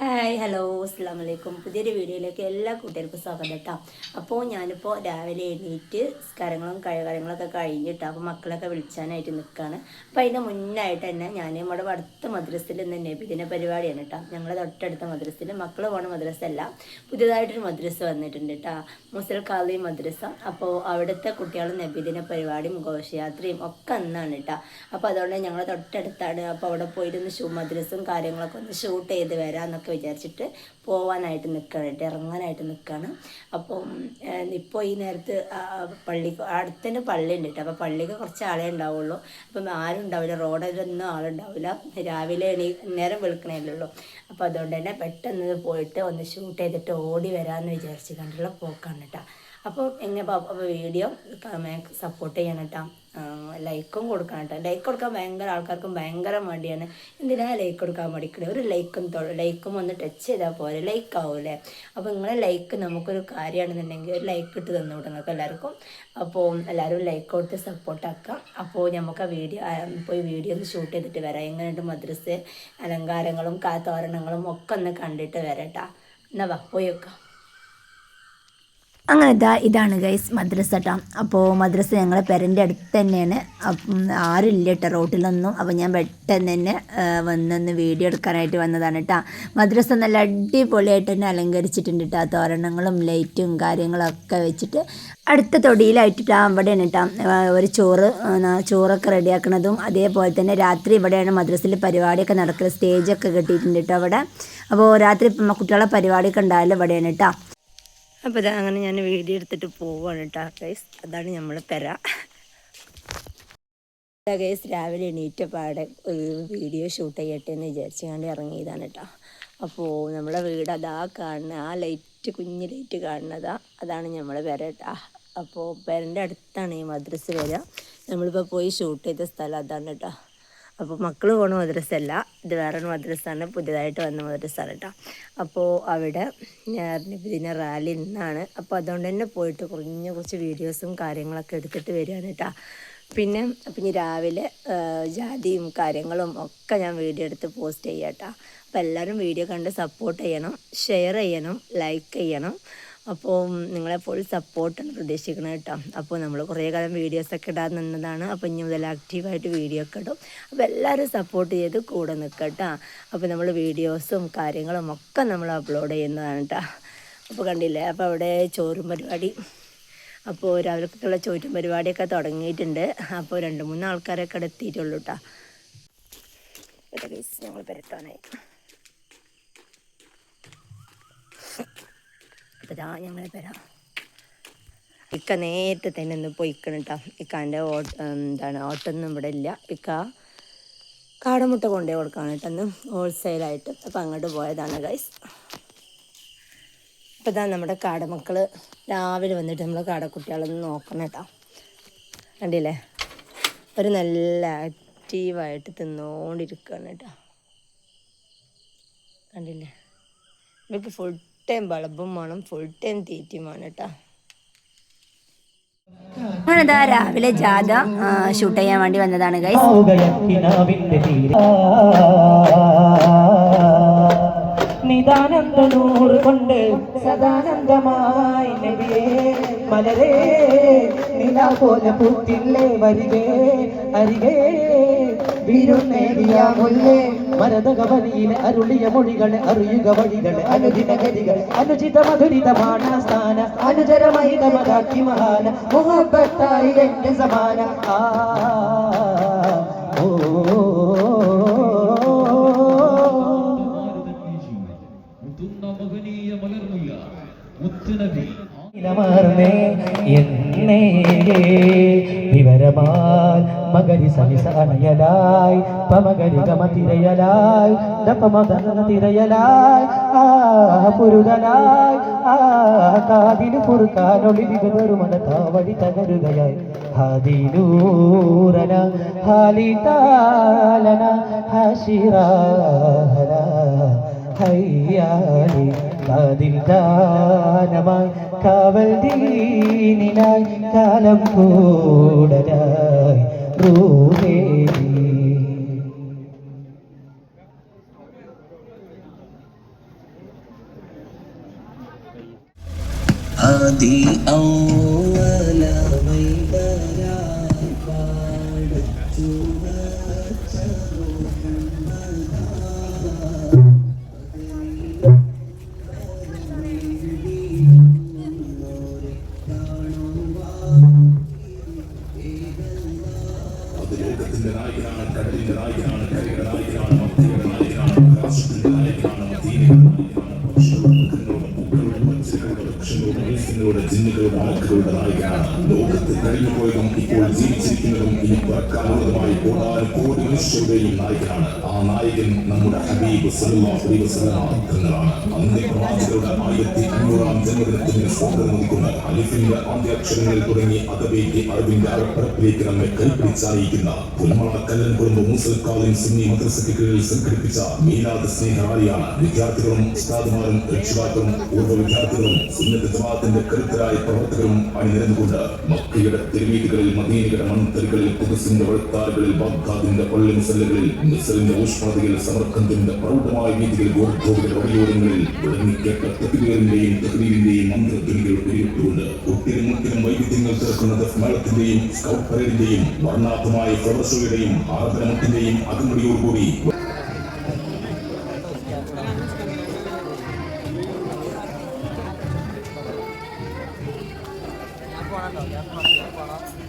Hi hello അസ്സാം വലൈക്കും പുതിയൊരു വീഡിയോയിലേക്ക് എല്ലാ കൂട്ടുകാർക്കും സ്വാഗതം കേട്ടോ. അപ്പോൾ ഞാനിപ്പോൾ രാവിലെ എണീറ്റ് കാര്യങ്ങളും കാര്യങ്ങളൊക്കെ കഴിഞ്ഞിട്ട് അപ്പോൾ മക്കളൊക്കെ വിളിച്ചാനായിട്ട് നിൽക്കുകയാണ് അപ്പോൾ അതിന്റെ മുന്നായിട്ട് തന്നെ ഞാൻ നമ്മുടെ അടുത്ത മദ്രസയിൽ നിന്ന് നബിദിന പരിപാടിയാണ് കേട്ടോ. ഞങ്ങൾ തൊട്ടടുത്ത മദ്രസയിൽ മക്കൾ പോണ മദ്രസ അല്ല പുതിയതായിട്ടൊരു മദ്രസ വന്നിട്ടുണ്ട് കേട്ടോ. മുസൽ കാലി മദ്രസ. അപ്പോൾ അവിടുത്തെ കുട്ടികൾ നബിദിന പരിപാടിയും ഘോഷയാത്രയും ഒക്കെ അന്നാണ് കേട്ടോ. അപ്പോൾ അതുകൊണ്ട് ഞങ്ങൾ തൊട്ടടുത്താണ്. അപ്പോൾ അവിടെ പോയിരുന്ന് ഷൂ മദ്രസും കാര്യങ്ങളൊക്കെ ഒന്ന് ഷൂട്ട് ചെയ്ത് വരാമെന്നൊക്കെ വിചാരിച്ചിട്ട് പോവാനായിട്ട് നിൽക്കുകയാണ് ഇറങ്ങാനായിട്ട് നിൽക്കുകയാണ് അപ്പം ഇപ്പോൾ ഈ നേരത്ത് പള്ളി അടുത്തന്നെ പള്ളി ഉണ്ട് കേട്ടോ. അപ്പോൾ പള്ളിക്ക് കുറച്ച് ആളേ ഉണ്ടാവുള്ളൂ. അപ്പം ആരും ഉണ്ടാവില്ല. റോഡിലൊന്നും ആളുണ്ടാവില്ല. രാവിലെ എണീ നേരം ഉള്ളൂ. അപ്പോൾ അതുകൊണ്ട് തന്നെ പെട്ടെന്ന് പോയിട്ട് ഒന്ന് ഷൂട്ട് ചെയ്തിട്ട് ഓടി വരാമെന്ന് വിചാരിച്ച് കണ്ടുള്ള പോക്കാണ് കേട്ടോ. അപ്പോൾ എങ്ങനെ വീഡിയോ സപ്പോർട്ട് ചെയ്യണം കേട്ടോ. ലൈക്കും കൊടുക്കണം കേട്ടോ. ലൈക്ക് കൊടുക്കാൻ ഭയങ്കര ആൾക്കാർക്കും ഭയങ്കര മടിയാണ്. എന്തിനാ ലൈക്ക് കൊടുക്കാൻ മടിക്കണേ? ഒരു ലൈക്കും ലൈക്കും ഒന്ന് ടച്ച് ചെയ്താൽ പോലെ ലൈക്ക് ആവൂലേ? അപ്പോൾ നിങ്ങളെ ലൈക്ക് നമുക്കൊരു കാര്യമാണെന്നുണ്ടെങ്കിൽ ഒരു ലൈക്ക് ഇട്ട് തന്നു വിടും നിങ്ങൾക്ക് എല്ലാവർക്കും. അപ്പോൾ എല്ലാവരും ലൈക്ക് കൊടുത്ത് സപ്പോർട്ടാക്കാം അപ്പോൾ നമുക്ക് ആ വീഡിയോ പോയി വീഡിയോ ഒന്ന് ഷൂട്ട് ചെയ്തിട്ട് വരാം. എങ്ങനെയുണ്ട് മദ്രസ അലങ്കാരങ്ങളും കാത്തോരണങ്ങളും ഒക്കെ ഒന്ന് കണ്ടിട്ട് വരട്ടാ എന്നാ വാ പോയി വെക്കാം. അങ്ങനെ ഇതാ ഇതാണ് ഗൈസ് മദ്രസ കേട്ടോ അപ്പോൾ മദ്രസ ഞങ്ങളെ പെരന്റെ അടുത്ത് തന്നെയാണ്. അപ്പം ആരുമില്ല കേട്ടോ റോട്ടിലൊന്നും. അപ്പോൾ ഞാൻ പെട്ടെന്ന് തന്നെ വന്നൊന്ന് വീഡിയോ എടുക്കാനായിട്ട് വന്നതാണ് കേട്ടോ മദ്രസ നല്ല അടിപൊളിയായിട്ട് തന്നെ അലങ്കരിച്ചിട്ടുണ്ട് കേട്ടോ തോരണങ്ങളും ലൈറ്റും കാര്യങ്ങളൊക്കെ വെച്ചിട്ട് അടുത്ത തൊടിയിലായിട്ടിട്ട് അവിടെയാണ് കേട്ടോ ഒരു ചോറ് ചോറൊക്കെ റെഡിയാക്കണതും അതേപോലെ തന്നെ രാത്രി ഇവിടെയാണ് മദ്രസയിൽ പരിപാടിയൊക്കെ നടക്കുന്നത് സ്റ്റേജൊക്കെ കെട്ടിയിട്ടുണ്ട് കേട്ടോ അവിടെ അപ്പോൾ രാത്രി കുട്ടികളെ പരിപാടിയൊക്കെ ഉണ്ടായാലും ഇവിടെയാണ് കേട്ടോ അപ്പോൾ ഇതാ അങ്ങനെ ഞാൻ വീഡിയോ എടുത്തിട്ട് പോവാണ് കേട്ടോ ഗൈസ് അതാണ് നമ്മൾ പെര. ഗൈസ് രാവിലെ എണീറ്റ പാടെ ഒരു വീഡിയോ ഷൂട്ട് ചെയ്യട്ടെ എന്ന് വിചാരിച്ചു കണ്ട് ഇറങ്ങിയതാണ് കേട്ടോ അപ്പോൾ നമ്മളെ വീട് അതാ കാണുന്ന ആ ലൈറ്റ് കുഞ്ഞ് ലൈറ്റ് കാണുന്നതാ. അതാണ് നമ്മളെ പെര കേട്ടോ അപ്പോൾ പെരന്റെ അടുത്താണ് ഈ മദ്രസ് വരിക നമ്മളിപ്പോൾ പോയി ഷൂട്ട് ചെയ്ത സ്ഥലം അതാണ് കേട്ടോ അപ്പോൾ മക്കൾ പോണ മദ്രസ അല്ല ഇത് വേറൊരു മദ്രസാണ് പുതിയതായിട്ട് വന്ന മദ്രസാണ് കേട്ടോ അപ്പോൾ അവിടെ പിന്നെ റാലി നിന്നാണ് അപ്പോൾ അതുകൊണ്ട് തന്നെ പോയിട്ട് കുറഞ്ഞ കുറച്ച് വീഡിയോസും കാര്യങ്ങളൊക്കെ എടുത്തിട്ട് വരികയാണ് കേട്ടോ പിന്നെ അപ്പം ഇനി രാവിലെ ജാതിയും കാര്യങ്ങളും ഒക്കെ ഞാൻ വീഡിയോ എടുത്ത് പോസ്റ്റ് ചെയ്യാം കേട്ടോ അപ്പോൾ എല്ലാവരും വീഡിയോ കണ്ട് സപ്പോർട്ട് ചെയ്യണം ഷെയർ ചെയ്യണം ലൈക്ക് ചെയ്യണം. അപ്പോൾ നിങ്ങളെ ഫുൾ സപ്പോർട്ടാണ് പ്രതീക്ഷിക്കുന്നത് കേട്ടോ. അപ്പോൾ നമ്മൾ കുറേ കാലം വീഡിയോസൊക്കെ ഇടാൻ നിന്നതാണ്. അപ്പോൾ ഇനി മുതൽ ആക്റ്റീവായിട്ട് വീഡിയോ ഒക്കെ ഇടും. അപ്പോൾ എല്ലാവരും സപ്പോർട്ട് ചെയ്ത് കൂടെ നിൽക്കട്ടോ കേട്ടോ. അപ്പോൾ നമ്മൾ വീഡിയോസും കാര്യങ്ങളും ഒക്കെ നമ്മൾ അപ്ലോഡ് ചെയ്യുന്നതാണ് കേട്ടോ. അപ്പോൾ കണ്ടില്ലേ? അപ്പോൾ അവിടെ ചോറും പരിപാടി. അപ്പോൾ രാവിലത്തേക്കുള്ള ചോറ്റും പരിപാടിയൊക്കെ തുടങ്ങിയിട്ടുണ്ട്. അപ്പോൾ രണ്ട് മൂന്ന് ആൾക്കാരൊക്കെ എത്തിയിട്ടുള്ളൂ കേട്ടോ. ഞങ്ങൾ പെരട്ടാനായി. അപ്പോൾ ഇതാ ഞങ്ങൾ വരാം ഇക്ക നേരത്തെ തന്നെ ഒന്ന് പോയിക്കണം കേട്ടോ ഇക്കാന്റെ ഓട്ട് എന്താണ് ഓട്ടൊന്നും ഇവിടെ ഇല്ല. ഇക്ക കാടമുട്ട കൊണ്ടേ കൊടുക്കാണ് കേട്ടോ ഒന്ന് ഹോൾസെയിലായിട്ട് അപ്പം അങ്ങോട്ട് പോയതാണ് ഗൈസ് ഇപ്പം ഇതാ നമ്മുടെ കാടമക്കൾ രാവിലെ വന്നിട്ട് നമ്മൾ കാടക്കുട്ടികളൊന്ന് നോക്കണം കേട്ടോ കണ്ടില്ലേ? ഒരു നല്ല ആക്റ്റീവായിട്ട് തിന്നുകൊണ്ടിരിക്കുകയാണ് കേട്ടോ കണ്ടില്ലേ? ഇവർക്ക് ഫുൾ ടൈം ബൾബും വേണം ഫുൾ ടൈം തീറ്റയും വേണം കേട്ടോ. ഞാനിതാ രാവിലെ ജാഥ ഷൂട്ട് ചെയ്യാൻ വേണ്ടി വന്നതാണ് ഗൈസ് നിദാനന്ദ നൂറ് കൊണ്ട് സദാനന്ദമായി നബിയേ മലരേ നില പോലെ പൂത്തില്ലേ വരികേ അരികേ വീരുന്നേരിയ മുല്ലേ. മരതകവനിയിലെ അരുളിയ മൊഴികളെ അറിയുക വഴികളെ അനുദിന ഗതികൾ അനുചിത മധുരിതമാണ് സ്ഥാന അനുചരമായി മതാക്കി മഹാന മുഹബത്തായി എന്റെ സമാന. ആ മലർമുല്ല മുത്തുനബി. ഇലമാർന്നേ എന്നേ വിവരമാൽ മകരി സനിസ അണയലായി പമകരി ഗമ തിരയലായി ആ പുരുതലായി ആ കാതിന് പുറുക്കാനൊളി വികതരുമന താവഴി തകരുകയായി. ഹാദിനൂറന ഹാലിതാലന ഹശിറാഹന ഹയ്യാലി അതിൽ ദാനമായി കാവൽ ദീനിനായി കാലം കൂടരായി റൂഹേരി ആദി ഔ いいかな? ആളുകളുടെ നായകനാണ് ലോകത്ത് കഴിഞ്ഞു പോയതും ഇപ്പോൾ ജീവിച്ചിരിക്കുന്നതും ഇനി പറക്കാനുള്ളതുമായി കോടാനും കോടി മനുഷ്യരുടെയും നായകനാണ് ആ നായകൻ നമ്മുടെ ഹബീബ് തങ്ങളാണ് അന്ത്യ പ്രവാചകരുടെ ആയിരത്തി അഞ്ഞൂറാം ജന്മദിനത്തിന് സ്വാഗതം നൽകുന്ന അലിഫിന്റെ ആദ്യാക്ഷരങ്ങളിൽ തുടങ്ങി അതബേക്ക് അറിവിന്റെ അറപ്പറപ്പിലേക്ക് നമ്മെ കൈപ്പിടിച്ചറിയിക്കുന്ന പുൽമള കല്ലൻ കുടുംബ മൂസൽക്കാലിൻ സിന്നി മദ്രസയ്ക്ക് കീഴിൽ സംഘടിപ്പിച്ച മീലാദ് സ്നേഹറാലിയാണ് വിദ്യാർത്ഥികളും ഉസ്താദുമാരും രക്ഷിതാക്കളും പൂർവ വിദ്യാർത്ഥികളും സുന്നത്ത് ജമാഅത്തിന്റെ കരുത്തരായ പ്രവർത്തകരും അണിനിരന്നുകൊണ്ട് മക്കയുടെ തെരുവീതികളിൽ മദീനയുടെ മൺതരികളിൽ കുതിസിന്റെ വഴുത്താറുകളിൽ ബാഗ്ദാദിന്റെ പള്ളി മുസല്ലുകളിൽ മിസലിന്റെ ഊഷ്മതയിൽ സമർക്കന്തിന്റെ പ്രൗഢമായ വീതികളിൽ ഗോർഗോവിന്റെ വഴിയോരങ്ങളിൽ വിളങ്ങിക്കേട്ട തെക്കുകളുടെയും തെക്കുവിന്റെയും മന്ത്രധ്വനികൾ ഉയർത്തുകൊണ്ട് കുട്ടിലും മുട്ടിലും വൈവിധ്യങ്ങൾ തീർക്കുന്ന മേളത്തിന്റെയും സ്കൗട്ട് പരേഡിന്റെയും 到家，他们也了。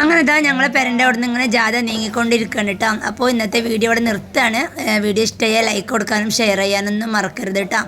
അങ്ങനെ ഇതാ ഞങ്ങളെ പെരന്റെ അവിടെ നിന്ന് ഇങ്ങനെ ജാഥ നീങ്ങിക്കൊണ്ടിരിക്കുകയാണ് കേട്ടോ. അപ്പോൾ ഇന്നത്തെ വീഡിയോ ഇവിടെ നിർത്താണ് വീഡിയോ ഇഷ്ടമായ ലൈക്ക് കൊടുക്കാനും ഷെയർ ചെയ്യാനൊന്നും മറക്കരുത് കേട്ടോ.